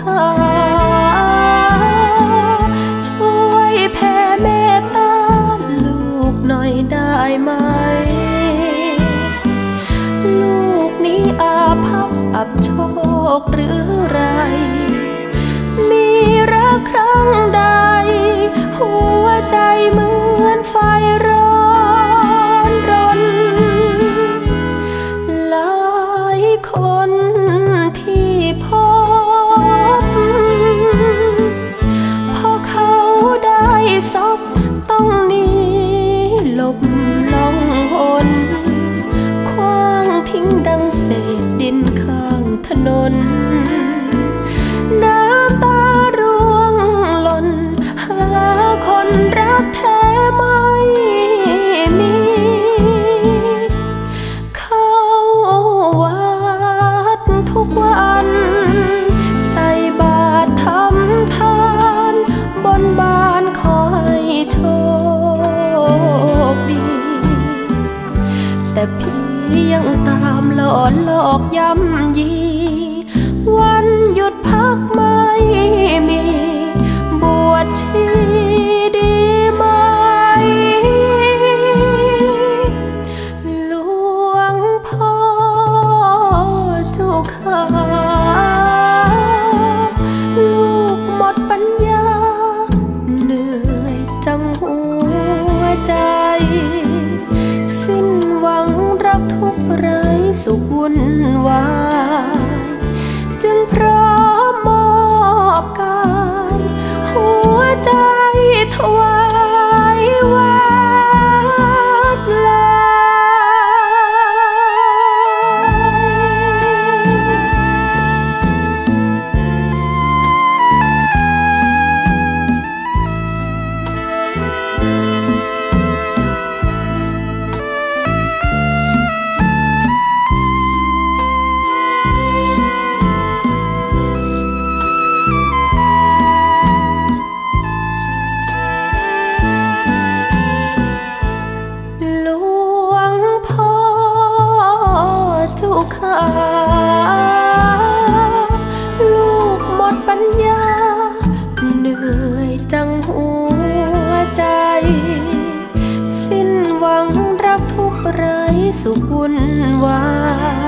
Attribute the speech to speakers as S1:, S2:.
S1: ขาช่วยแผ่เมตตาลูกหน่อยได้ไหม ลูกนี้อาภัพอับโชคหรือไร มีรักครั้งใด หัวใจเหมือนไฟร้อนรนหลายคน ได้ แต่พี่ยังตามหลอนหลอกย้ำยี วันหยุดพักไม่มี บวชชีดีไหม หลวงพ่อเจ้าขา ขวุ่นวาย จึงพร้อมมอบกาย หัวใจถวาย ขาลูกหมดปัญญา เหนื่อยจังหัวใจ สิ้นหวังรักทุกไรสุขวุ่นวายจึง